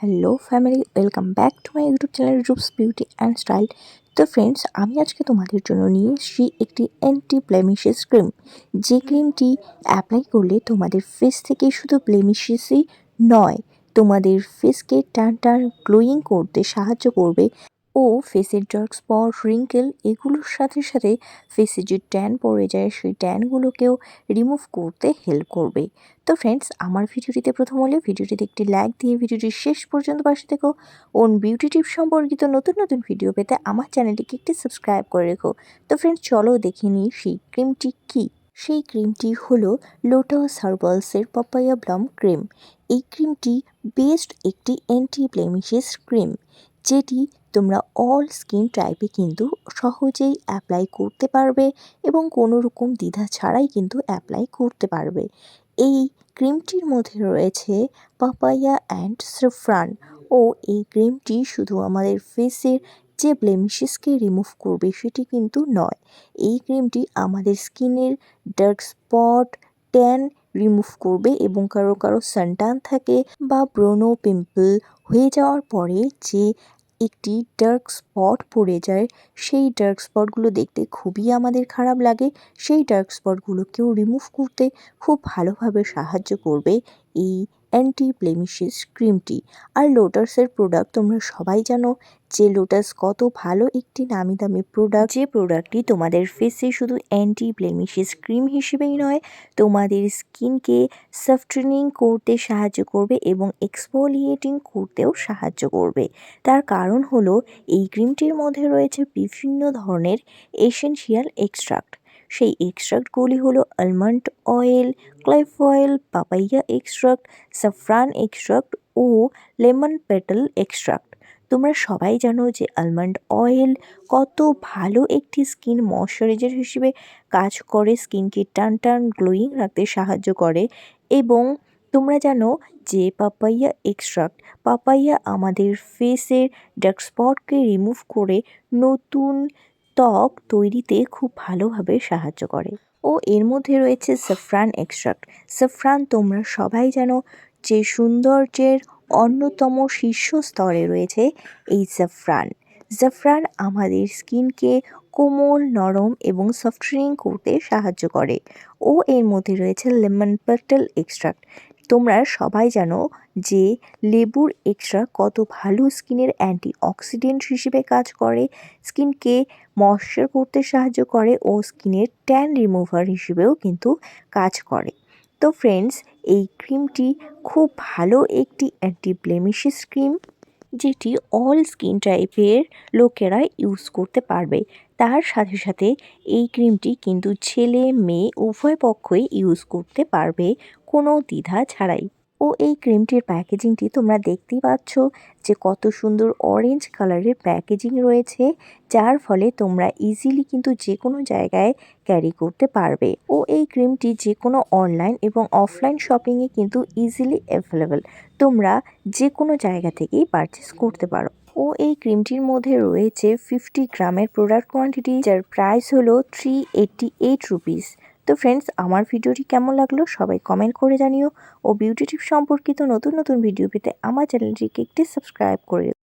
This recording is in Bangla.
Hello family welcome back to my YouTube channel Rups beauty and style তো ফ্রেন্ডস আমি আজকে তোমাদের জন্য নিয়ে এসেছি একটি অ্যান্টি ব্লেমিশেস ক্রিম যে ক্রিমটি অ্যাপ্লাই করলে তোমাদের ফেস থেকে শুধু ব্লেমিশেসই নয়, তোমাদের ফেসকে টান টান গ্লোয়িং করতে সাহায্য করবে। ও ফেসের ডার্ক স্পট, রিঙ্কেল এগুলোর সাথে সাথে ফেসে যে ট্যান পড়ে যায়, সেই ট্যানগুলোকেও রিমুভ করতে হেল্প করবে। তো ফ্রেন্ডস আমার ভিডিওটিতে প্রথম হলে ভিডিওটিতে একটি লাইক দিয়ে ভিডিওটির শেষ পর্যন্ত পাশে থেকো। ওন বিউটি টিপ সম্পর্কিত নতুন নতুন ভিডিও পেতে আমার চ্যানেলটিকে একটি সাবস্ক্রাইব করে রেখো। তো ফ্রেন্ডস চলো দেখে নিই সেই ক্রিমটি কী। সেই ক্রিমটি হলো লোটাস হার্বালসের পাপায়া ব্লাম ক্রিম এই ক্রিমটি বেস্ট একটি অ্যান্টি ব্লেমিশেস ক্রিম যেটি তোমরা অল স্কিন টাইপে কিন্তু সহজেই অ্যাপ্লাই করতে পারবে এবং কোনো রকম দ্বিধা ছাড়াই কিন্তু অ্যাপ্লাই করতে পারবে। এই ক্রিমটির মধ্যে রয়েছে পাপায়া অ্যান্ড সাফরান ও এই ক্রিমটি শুধু আমাদের ফেসের যে ব্লেমিশেসকে রিমুভ করবে সেটি কিন্তু নয়। এই ক্রিমটি আমাদের স্কিনের ডার্ক স্পট ট্যান রিমুভ করবে এবং কারও কারও সানটান থাকে বা ব্রোনো পিম্পল হয়ে যাওয়ার পরে যে একটি ডার্ক স্পট পড়ে যায়। সেই ডার্ক স্পটগুলো দেখতে খুবই আমাদের খারাপ লাগে। সেই ডার্ক স্পটগুলোকেও রিমুভ করতে খুব ভালোভাবে সাহায্য করবে এই অ্যান্টি ব্লেমিশেস ক্রিমটি আর লোটাসের প্রোডাক্ট তোমরা সবাই জানো যে লোটাস কত ভালো একটি নামি দামি প্রোডাক্ট যে প্রোডাক্টটি তোমাদের ফেসে শুধু অ্যান্টি ব্লেমিশেস ক্রিম হিসেবেই নয়, তোমাদের স্কিনকে সফটনিং করতে সাহায্য করবে এবং এক্সফোলিয়েটিং করতেও সাহায্য করবে। তার কারণ হলো এই ক্রিমটির মধ্যে রয়েছে বিভিন্ন ধরনের এসেনশিয়াল এক্সট্রাক্ট সেই এক্সট্রাক্টগুলি হলো almond oil olive oil papaya extract saffron extract ও লেমন পেটাল এক্সট্রাক্ট তোমরা সবাই জানো যে আলমন্ড অয়েল কত ভালো একটি স্কিন ময়শ্চারাইজার হিসেবে কাজ করে স্কিনকে টান টান গ্লোয়িং রাখতে সাহায্য করে এবং তোমরা জানো যে পাপাইয়া এক্সট্রাক্ট পাপাইয়া আমাদের ফেসের ডার্ক স্পটকে রিমুভ করে নতুন ত্বক তৈরিতে খুব ভালোভাবে সাহায্য করে। ও এর মধ্যে রয়েছে সাফরান এক্সট্রাক্ট সাফরান তোমরা সবাই জানো যে সৌন্দর্যের অন্যতম শীর্ষ স্তরে রয়েছে এই জাফরান জাফরান আমাদের স্কিনকে কোমল, নরম এবং সফটনিং করতে সাহায্য করে। ও এর মধ্যে রয়েছে লেমন পেটাল এক্সট্রাক্ট তোমরা সবাই জানো যে লেবুর এক্সট্রা কত ভালো স্কিনের অ্যান্টি অক্সিডেন্ট হিসেবে কাজ করে, স্কিনকে ময়শ্চার করতে সাহায্য করে ও স্কিনের ট্যান রিমুভার হিসেবেও কিন্তু কাজ করে। তো ফ্রেন্ডস এই ক্রিমটি খুব ভালো একটি অ্যান্টি ব্লেমিশেস ক্রিম যেটি অল স্কিন টাইপের লোকেরা ইউজ করতে পারবে। তার সাথে সাথে এই ক্রিমটি কিন্তু ছেলে, মেয়ে, উভয় পক্ষই ইউজ করতে পারবে, কোনো দ্বিধা ছাড়াই। ও এই ক্রিমটির প্যাকেজিংটি তোমরা দেখতেই পাচ্ছ যে কত সুন্দর অরেঞ্জ কালারের প্যাকেজিং রয়েছে, যার ফলে তোমরা ইজিলি কিন্তু যে কোনো জায়গায় ক্যারি করতে পারবে। ও এই ক্রিমটি যে কোনো অনলাইন এবং অফলাইন শপিংয়ে কিন্তু ইজিলি অ্যাভেলেবেল তোমরা যে কোনো জায়গা থেকেই পারচেস করতে পারো। ও এই ক্রিমটির মধ্যে রয়েছে ফিফটি গ্রামের প্রোডাক্ট কোয়ান্টিটি যার প্রাইস হলো থ্রি এইটটি এইট রুপিস তো ফ্রেন্ডস আমার ভিডিওটি কেমন লাগল সবাই কমেন্ট করে জানিও। ও বিউটি টিপ সম্পর্কিত নতুন নতুন ভিডিও পেতে আমার চ্যানেলটিকে একটি সাবস্ক্রাইব করে